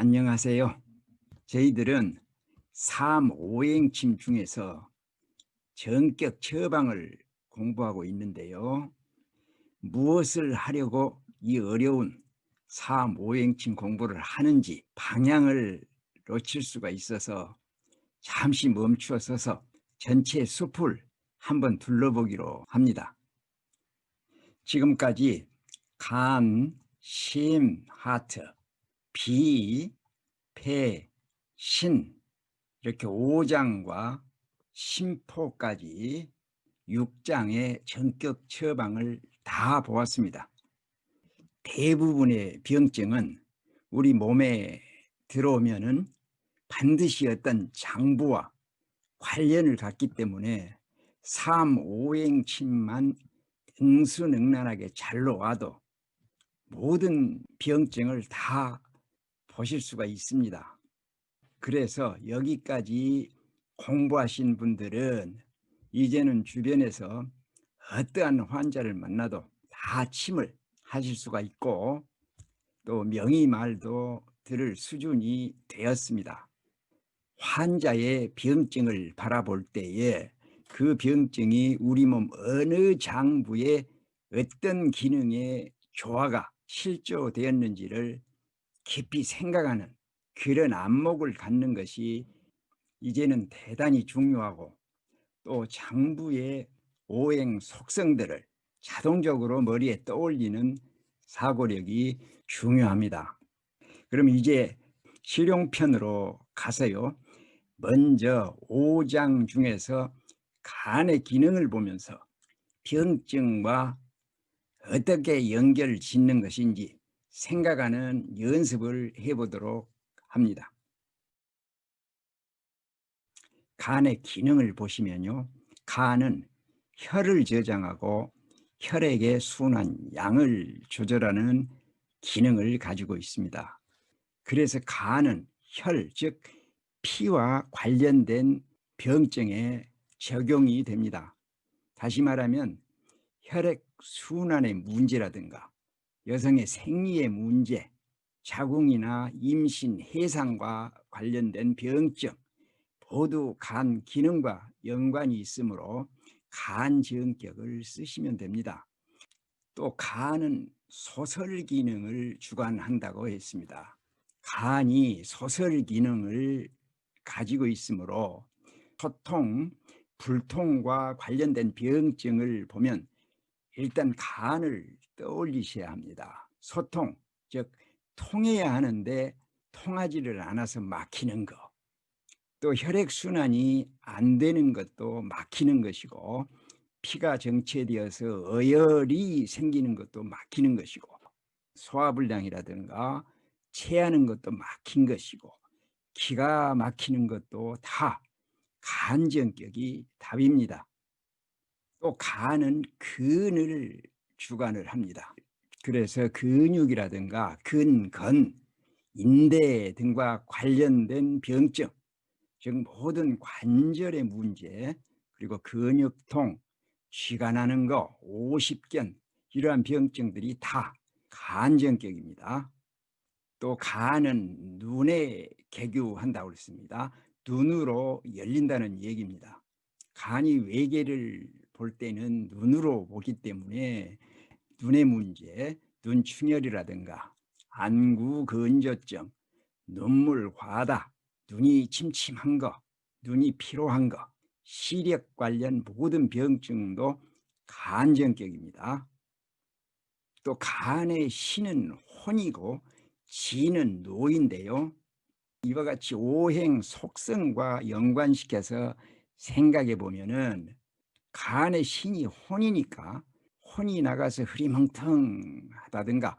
안녕하세요. 저희들은 삼오행침 중에서 전격 처방을 공부하고 있는데요. 무엇을 하려고 이 어려운 삼오행침 공부를 하는지 방향을 놓칠 수가 있어서 잠시 멈추어 서서 전체 숲을 한번 둘러보기로 합니다. 지금까지 간, 심, 하트, 비, 폐, 신 이렇게 5장과 심포까지 6장의 전격 처방을 다 보았습니다. 대부분의 병증은 우리 몸에 들어오면 은 반드시 어떤 장부와 관련을 갖기 때문에 삼오행침만 능수능란하게 잘 놓아도 모든 병증을 다 보실 수가 있습니다. 그래서 여기까지 공부하신 분들은 이제는 주변에서 어떠한 환자를 만나도 다 침을 하실 수가 있고 또 명의 말도 들을 수준이 되었습니다. 환자의 병증을 바라볼 때에 그 병증이 우리 몸 어느 장부에 어떤 기능의 조화가 실조되었는지를 깊이 생각하는 그런 안목을 갖는 것이 이제는 대단히 중요하고 또 장부의 오행 속성들을 자동적으로 머리에 떠올리는 사고력이 중요합니다. 그럼 이제 실용편으로 가서요. 먼저 5장 중에서 간의 기능을 보면서 병증과 어떻게 연결을 짓는 것인지 생각하는 연습을 해보도록 합니다. 간의 기능을 보시면요. 간은 혈을 저장하고 혈액의 순환, 양을 조절하는 기능을 가지고 있습니다. 그래서 간은 혈, 즉 피와 관련된 병증에 적용이 됩니다. 다시 말하면 혈액 순환의 문제라든가 여성의 생리의 문제, 자궁이나 임신, 해상과 관련된 병증 모두 간 기능과 연관이 있으므로 간 전격을 쓰시면 됩니다. 또 간은 소설 기능을 주관한다고 했습니다. 간이 소설 기능을 가지고 있으므로 소통, 불통과 관련된 병증을 보면 일단 간을 떠올리셔야 합니다. 소통, 즉 통해야 하는데 통하지를 않아서 막히는 거. 또 혈액순환이 안 되는 것도 막히는 것이고 피가 정체되어서 어혈이 생기는 것도 막히는 것이고 소화불량이라든가 체하는 것도 막힌 것이고 기가 막히는 것도 다 간전격이 답입니다. 또 간은 근을 주관을 합니다. 그래서 근육이라든가 근건, 인대 등과 관련된 병증, 즉 모든 관절의 문제, 그리고 근육통, 쥐가 나는 거, 오십견 이러한 병증들이 다 간전격입니다. 또 간은 눈에 개교한다고 했습니다. 눈으로 열린다는 얘기입니다. 간이 외계를 볼 때는 눈으로 보기 때문에 눈의 문제, 눈충혈이라든가 안구 근조증, 눈물 과다, 눈이 침침한 거, 눈이 피로한 거, 시력 관련 모든 병증도 간전격입니다. 또 간의 신은 혼이고 지는 노인데요. 이와 같이 오행 속성과 연관시켜서 생각해 보면은 간의 신이 혼이니까 혼이 나가서 흐리멍텅하다든가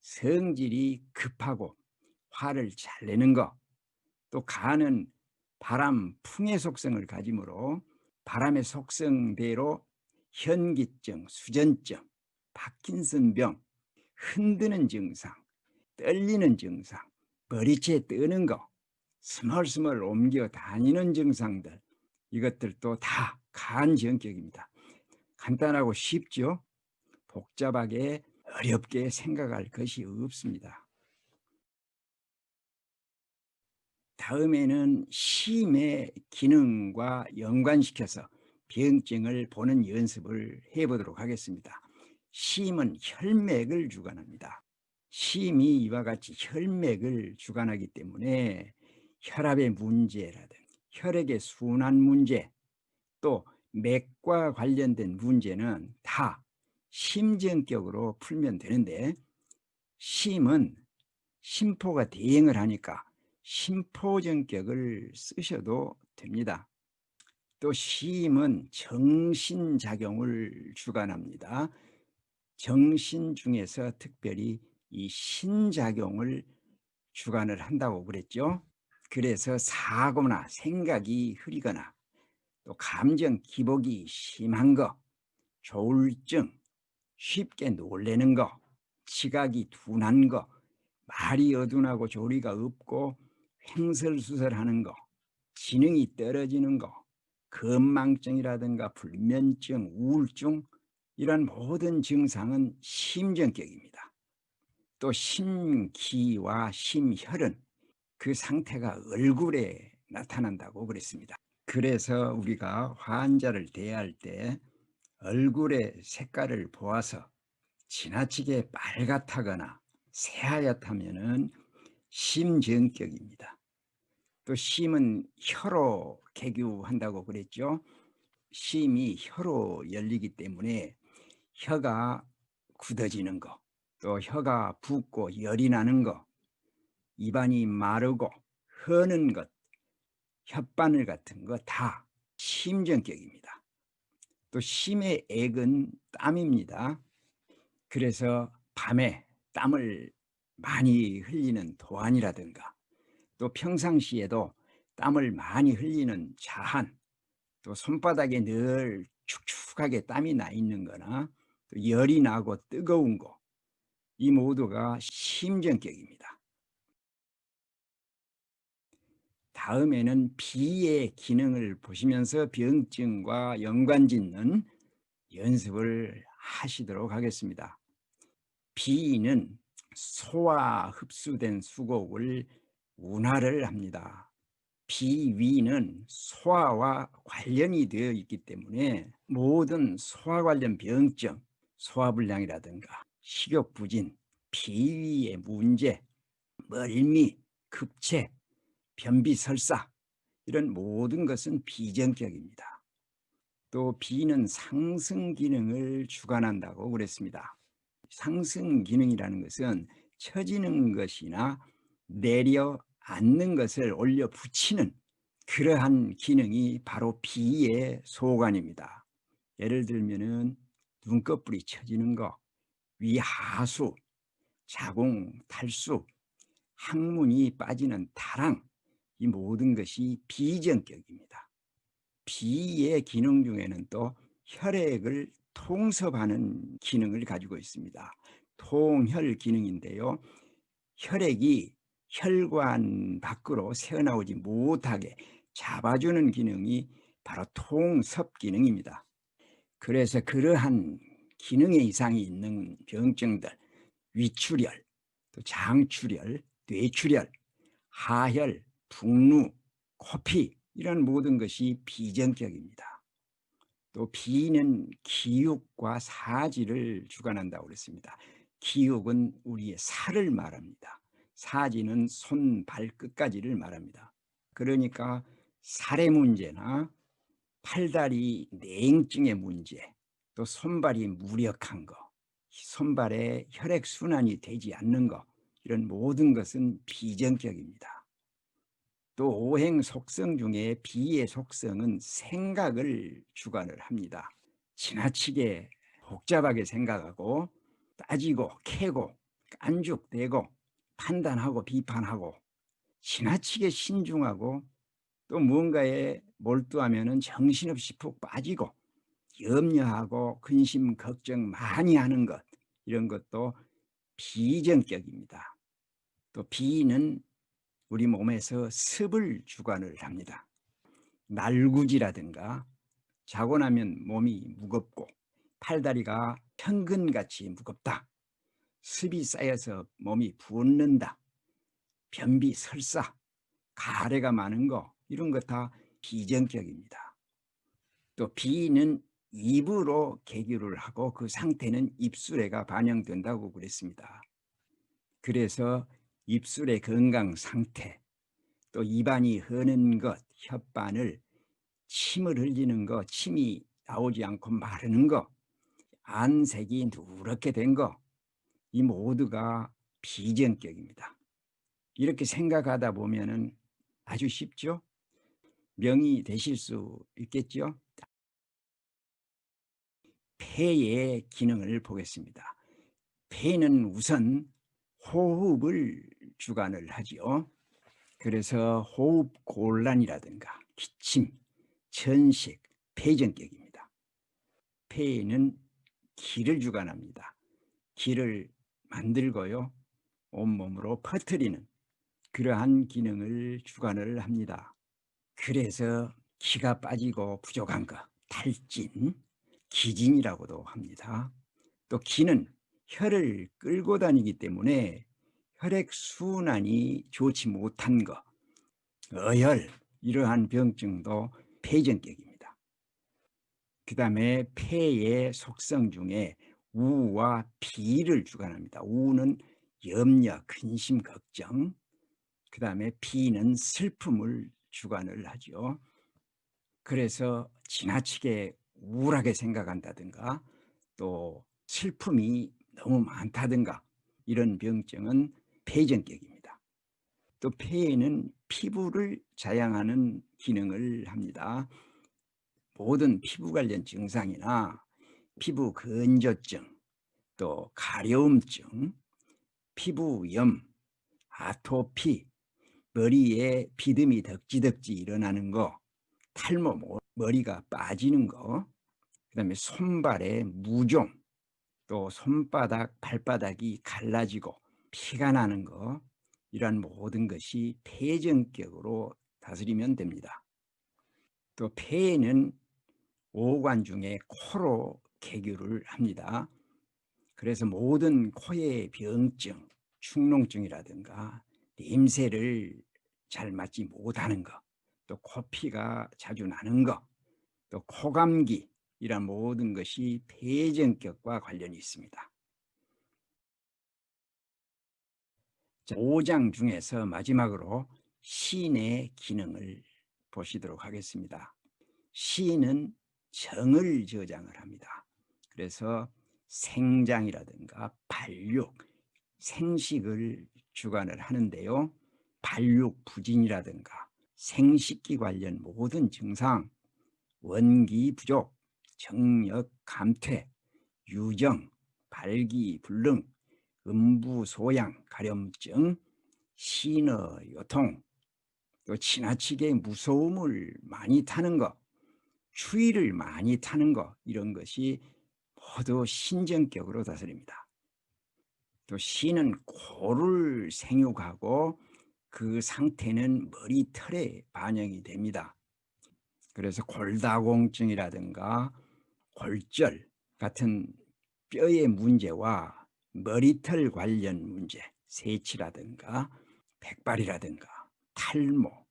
성질이 급하고 화를 잘 내는 거또 간은 바람 풍의 속성을 가지므로 바람의 속성대로 현기증, 수전증, 파킨슨병, 흔드는 증상, 떨리는 증상, 머리채 뜨는 거, 스멀스멀 옮겨 다니는 증상들 이것들도 다 간전격입니다. 간단하고 쉽죠? 복잡하게 어렵게 생각할 것이 없습니다. 다음에는 심의 기능과 연관시켜서 병증을 보는 연습을 해보도록 하겠습니다. 심은 혈맥을 주관합니다. 심이 이와 같이 혈맥을 주관하기 때문에 혈압의 문제라든 혈액의 순환 문제 또 맥과 관련된 문제는 다 심정격으로 풀면 되는데 심은 심포가 대행을 하니까 심포정격을 쓰셔도 됩니다. 또 심은 정신작용을 주관합니다. 정신 중에서 특별히 이 신작용을 주관을 한다고 그랬죠. 그래서 사고나 생각이 흐리거나 또 감정 기복이 심한 거, 조울증, 쉽게 놀래는 거, 지각이 둔한 거, 말이 어둔하고 조리가 없고 횡설수설하는 거, 지능이 떨어지는 거, 건망증이라든가 불면증, 우울증 이런 모든 증상은 심정격입니다. 또 심기와 심혈은 그 상태가 얼굴에 나타난다고 그랬습니다. 그래서 우리가 환자를 대할 때 얼굴의 색깔을 보아서 지나치게 빨갛다거나 새하얗다면 심정격입니다. 또 심은 혀로 개교한다고 그랬죠. 심이 혀로 열리기 때문에 혀가 굳어지는 거, 또 혀가 붓고 열이 나는 거, 입안이 마르고 허는 것, 혓바늘 같은 거 다 심정격입니다. 또 심의 액은 땀입니다. 그래서 밤에 땀을 많이 흘리는 도안이라든가 또 평상시에도 땀을 많이 흘리는 자한 또 손바닥에 늘 축축하게 땀이 나 있는 거나 또 열이 나고 뜨거운 거 이 모두가 심정격입니다. 다음에는 비의 기능을 보시면서 병증과 연관 짓는 연습을 하시도록 하겠습니다. 비는 소화 흡수된 수곡을 운하를 합니다. 비위는 소화와 관련이 되어 있기 때문에 모든 소화 관련 병증, 소화불량이라든가 식욕부진, 비위의 문제, 멀미, 급체, 변비설사 이런 모든 것은 비정격입니다. 또 비는 상승 기능을 주관한다고 그랬습니다. 상승 기능이라는 것은 처지는 것이나 내려 앉는 것을 올려 붙이는 그러한 기능이 바로 비의 소관입니다. 예를 들면은 눈꺼풀이 처지는 거, 위하수, 자궁, 탈수, 항문이 빠지는 타랑 이 모든 것이 비정격입니다. 비의 기능 중에는 또 혈액을 통섭하는 기능을 가지고 있습니다. 통혈 기능인데요. 혈액이 혈관 밖으로 새어나오지 못하게 잡아주는 기능이 바로 통섭 기능입니다. 그래서 그러한 기능의 이상이 있는 병증들, 위출혈, 또 장출혈, 뇌출혈, 하혈, 북루, 코피 이런 모든 것이 비정격입니다. 또 비는 기육과 사지를 주관한다고 그랬습니다. 기육은 우리의 살을 말합니다. 사지는 손, 발끝까지를 말합니다. 그러니까 살의 문제나 팔다리 냉증의 문제, 또 손발이 무력한 거, 손발에 혈액순환이 되지 않는 거 이런 모든 것은 비정격입니다. 또 오행 속성 중에 비의 속성은 생각을 주관을 합니다. 지나치게 복잡하게 생각하고 따지고 캐고 깐죽대고 판단하고 비판하고 지나치게 신중하고 또 무언가에 몰두하면 정신없이 푹 빠지고 염려하고 근심 걱정 많이 하는 것 이런 것도 비정격입니다. 또 비는 우리 몸에서 습을 주관을 합니다. 날구지라든가 자고 나면 몸이 무겁고 팔다리가 현근같이 무겁다. 습이 쌓여서 몸이 붓는다. 변비 설사, 가래가 많은 거 이런 거다 비정격입니다. 또 비는 입으로 개교를 하고 그 상태는 입술에가 반영된다고 그랬습니다. 그래서 입술의 건강 상태 또 입안이 흐는 것, 혓바늘, 침을 흘리는 거, 침이 나오지 않고 마르는 거, 안색이 누렇게 된 거, 이 모두가 비정격입니다. 이렇게 생각하다 보면은 아주 쉽죠? 명이 되실 수 있겠죠? 폐의 기능을 보겠습니다. 폐는 우선 호흡을 주관을 하지요. 그래서 호흡 곤란이라든가 기침, 천식, 폐전격입니다. 폐는 기를 주관합니다. 기를 만들고요. 온몸으로 퍼뜨리는 그러한 기능을 주관을 합니다. 그래서 기가 빠지고 부족한 것, 탈진, 기진이라고도 합니다. 또 기는 혈을 끌고 다니기 때문에 혈액 순환이 좋지 못한 것, 어혈 이러한 병증도 폐전격입니다. 그 다음에 폐의 속성 중에 우와 비를 주관합니다. 우는 염려, 근심, 걱정 그 다음에 비는 슬픔을 주관을 하죠. 그래서 지나치게 우울하게 생각한다든가 또 슬픔이 너무 많다든가 이런 병증은 폐전격입니다. 또 폐에는 피부를 자양하는 기능을 합니다. 모든 피부 관련 증상이나 피부 건조증, 또 가려움증, 피부염, 아토피, 머리에 비듬이 덕지덕지 일어나는 거, 탈모, 머리가 빠지는 거, 그 다음에 손발에 무좀, 또 손바닥, 발바닥이 갈라지고 피가 나는 거 이러한 모든 것이 폐전격으로 다스리면 됩니다. 또 폐에는 오관 중에 코로 개교를 합니다. 그래서 모든 코의 병증, 축농증이라든가 냄새를 잘 맡지 못하는 것, 또 코피가 자주 나는 것, 또 코감기 이런 모든 것이 폐전격과 관련이 있습니다. 5장 중에서 마지막으로 시인의 기능을 보시도록 하겠습니다. 시인은 정을 저장을 합니다. 그래서 생장이라든가 발육, 생식을 주관을 하는데요. 발육 부진이라든가 생식기 관련 모든 증상, 원기 부족, 정력 감퇴, 유정, 발기 불능, 음부 소양, 가렴증, 신어 요통, 또 지나치게 무서움을 많이 타는 것, 추위를 많이 타는 것 이런 것이 모두 신정격으로 다스립니다. 또 신은 코를 생육하고 그 상태는 머리털에 반영이 됩니다. 그래서 골다공증이라든가 골절 같은 뼈의 문제와 머리털 관련 문제, 세치라든가 백발이라든가 탈모,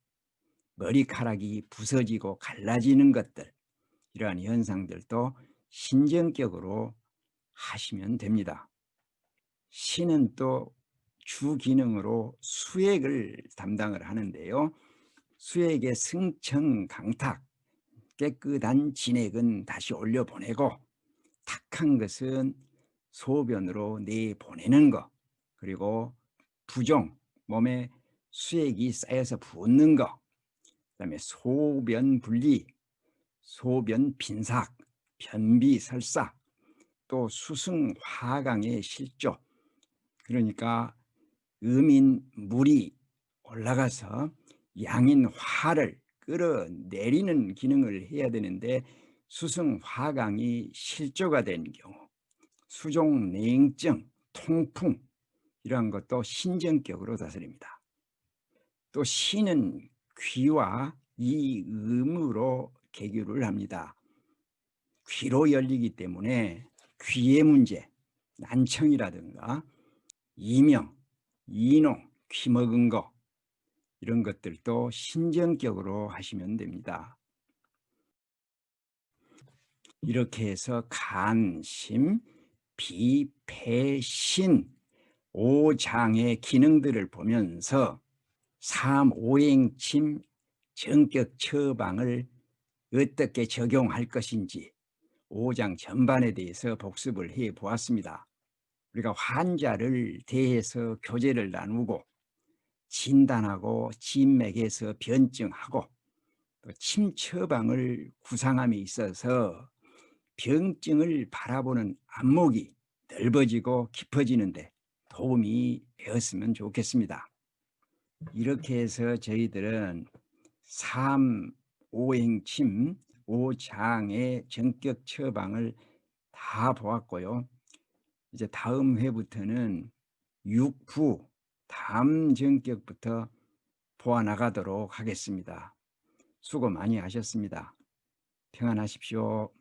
머리카락이 부서지고 갈라지는 것들 이러한 현상들도 신정격으로 하시면 됩니다. 신은 또 주기능으로 수액을 담당을 하는데요. 수액의 승청 강탁, 깨끗한 진액은 다시 올려보내고 탁한 것은 소변으로 내보내는 것 그리고 부종, 몸에 수액이 쌓여서 붓는 것 그다음에 소변 분리, 소변 빈삭, 변비 설사, 또 수승 화강의 실조. 그러니까 음인 물이 올라가서 양인 화를 끌어내리는 기능을 해야 되는데 수승 화강이 실조가 된 경우 수종 냉증, 통풍 이러한 것도 신정격으로 다스립니다. 또 신은 귀와 이 음으로 개교를 합니다. 귀로 열리기 때문에 귀의 문제, 난청이라든가 이명, 이농, 귀 먹은 거, 이런 것들도 신정격으로 하시면 됩니다. 이렇게 해서 간 심, 비, 폐, 신 5장의 기능들을 보면서 3, 오행침, 정격 처방을 어떻게 적용할 것인지 5장 전반에 대해서 복습을 해 보았습니다. 우리가 환자를 대해서 교제를 나누고 진단하고 진맥에서 변증하고 또 침처방을 구상함에 있어서 병증을 바라보는 안목이 넓어지고 깊어지는데 도움이 되었으면 좋겠습니다. 이렇게 해서 저희들은 3, 오행침, 5장의 전격 처방을 다 보았고요. 이제 다음 회부터는 6, 9, 다음 전격부터 보아나가도록 하겠습니다. 수고 많이 하셨습니다. 평안하십시오.